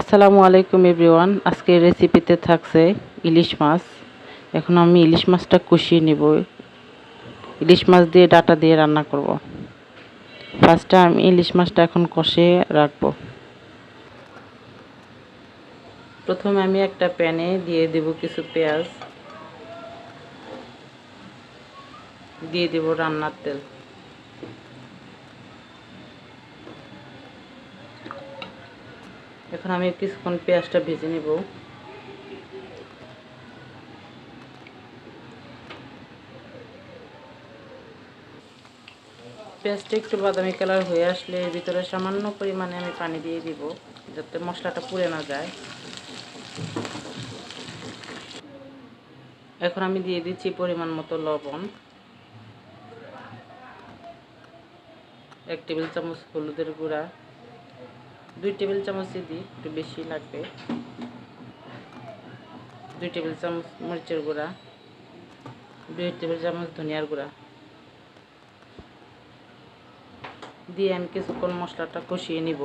আসসালামু আলাইকুম এভরিওয়ান। আজকের রেসিপিতে থাকছে ইলিশ মাছ। এখন আমি ইলিশ মাছটা কষিয়ে নেব। ইলিশ মাছ দিয়ে ডাটা দিয়ে রান্না করব। ফার্স্টে আমি ইলিশ মাছটা এখন কষিয়ে রাখব। প্রথমে আমি একটা প্যানে দিয়ে দেব কিছু পেঁয়াজ। দিয়ে দেব রান্নার তেল। এখন আমি কিছুক্ষণ পেঁয়াজটা ভেজে নেব। পেঁয়াজটা একটু বাদামি কালার হয়ে আসলে এর ভিতরে সামান্য পরিমাণে আমি পানি দিয়ে দিব, যাতে মশলাটা পুড়ে না যায়। এখন আমি দিয়ে দিচ্ছি পরিমাণ মতো লবণ। এক টেবিল চামচ হলুদের গুঁড়া। দুই টেবিল চামচ দিয়ে দিই একটু বেশি লাগবে, দুই টেবিল চামচ মরিচের গুঁড়া, দুই টেবিল চামচ ধনিয়ার গুঁড়া দিয়ে আমি কিছুক্ষণ মশলাটা কষিয়ে নিব।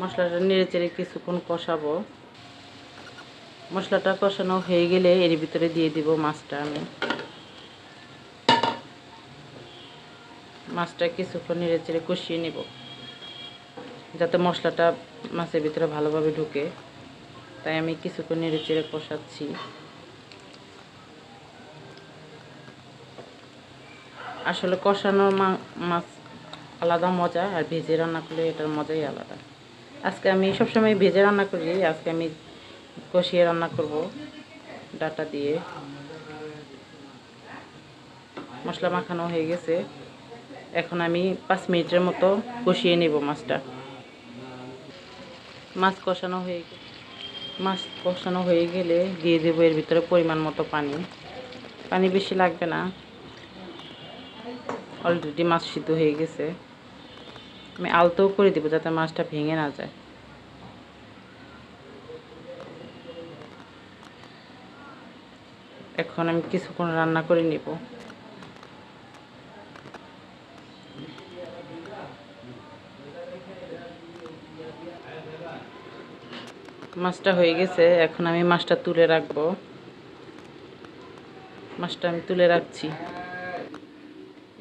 মশলাটা নেড়ে চেড়ে কিছুক্ষণ কষাবো। মশলাটা কষানো হয়ে গেলে এর ভিতরে দিয়ে দিব মাছটা আমি। মাছটা কিছুক্ষণ নেড়ে চেড়ে কষিয়ে নিব, যাতে মশলাটা মাছের ভিতরে ভালোভাবে ঢুকে। তাই আমি কিছুক্ষণ নেড়ে চেড়ে কষাচ্ছি। আসলে কষানোর মাছ আলাদা মজা, আর ভেজে রান্না করলে এটার মজাই আলাদা। আজকে আমি সবসময় ভেজে রান্না করি, আজকে আমি কষিয়ে রান্না করব ডাটা দিয়ে। মশলা মাখানো হয়ে গেছে। এখন আমি পাঁচ মিনিটের মতো কষিয়ে নেব মাছটা। মাছ কষানো হয়ে মাছ কষানো হয়ে গেলে দিয়ে দেবো এর ভিতরে পরিমাণ মতো পানি। পানি বেশি লাগবে না। অলরেডি মাছ সিদ্ধ হয়ে গেছে। আমি আলতোও করে দেবো যাতে মাছটা ভেঙে না যায়। এখন আমি কিছুক্ষণ রান্না করে নিব। মাছটা হয়ে গেছে, এখন আমি মাছটা তুলে রাখব। মাছটা আমি তুলে রাখছি।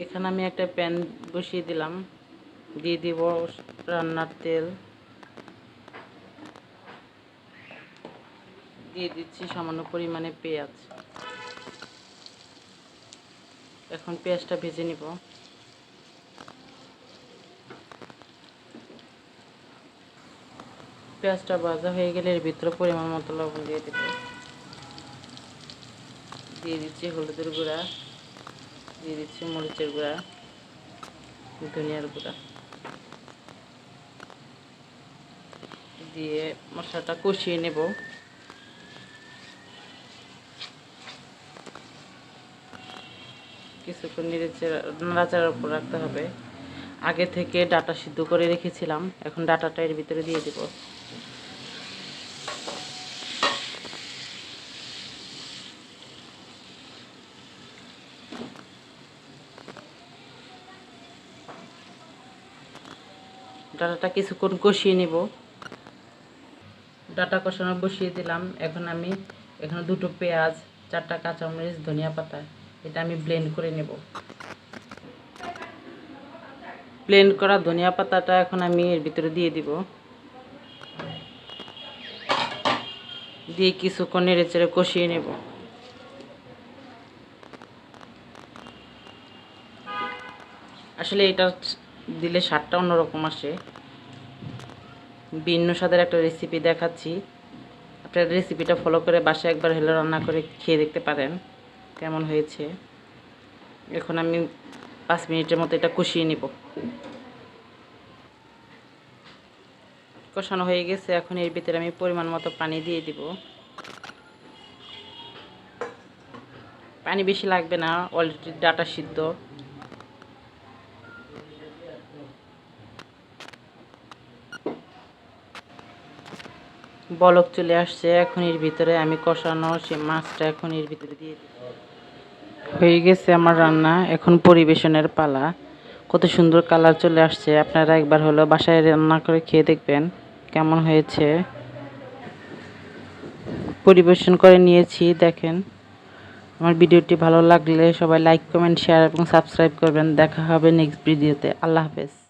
এখানে আমি একটা প্যান বসিয়ে দিলাম। দিয়ে দিব রান্নার তেল। দিয়ে দিচ্ছি সামান্য পরিমাণে পেঁয়াজ। এখন পেঁয়াজটা ভেজে নিব। পেঁয়াজটা ভাজা হয়ে গেলে এর ভিতরে পরিমাণ মতো লবণ দিয়ে দেব। দিয়ে দিচ্ছি হলুদের গুঁড়া, দিয়ে দিচ্ছি মরিচের গুঁড়া, ধনিয়ার গুঁড়া। দিয়ে মশলাটা কষিয়ে নেব। কিছুক্ষণ নেড়েচে নাড়াচাড়ার উপর রাখতে হবে। আগে থেকে ডাটা সিদ্ধ করে রেখেছিলাম, এখন ডাটাটা এর ভিতরে দিয়ে দেব। ডাটাটা কিছুক্ষণ কষিয়ে নেব। ডাটা কষানো বসিয়ে দিলাম। এখন আমি এখানে দুটো পেঁয়াজ, চারটা কাঁচামরিচ, ধনিয়া পাতা, এটা আমি ব্লেন্ড করে নেব। ব্লেন্ড করা ধনিয়া পাতাটা এখন আমি এর ভিতরে দিয়ে দিব। দিয়ে কিছুক্ষণ নেড়ে চেড়ে কষিয়ে নেব। আসলে এটা দিলে স্বাদটা অন্যরকম আসে। ভিন্ন স্বাদের একটা রেসিপি দেখাচ্ছি। আপনার রেসিপিটা ফলো করে বাসায় একবার হলে রান্না করে খেয়ে দেখতে পারেন কেমন হয়েছে। এখন আমি পাঁচ মিনিটের মতো এটা কষিয়ে নিব। কষানো হয়ে গেছে, এখন এর ভিতরে আমি পরিমাণ মতো পানি দিয়ে দিব। পানি বেশি লাগবে না অলরেডি ডাটা সিদ্ধ। বলক চলে আসছে এখন এর ভিতরে আমি কষানো সে মাছটা এখন এর ভিতরে দিয়ে হয়ে গেছে আমার রান্না, এখন পরিবেশনের পালা। কত সুন্দর কালার চলে আসছে, আপনারা একবার হলো বাসায় রান্না করে খেয়ে দেখবেন কেমন হয়েছে। পরিবেশন করে নিয়েছি, দেখেন। আমার ভিডিওটি ভালো লাগলে সবাই লাইক কমেন্ট শেয়ার এবং সাবস্ক্রাইব করবেন। দেখা হবে নেক্সট ভিডিওতে আল্লাহ হাফেজ।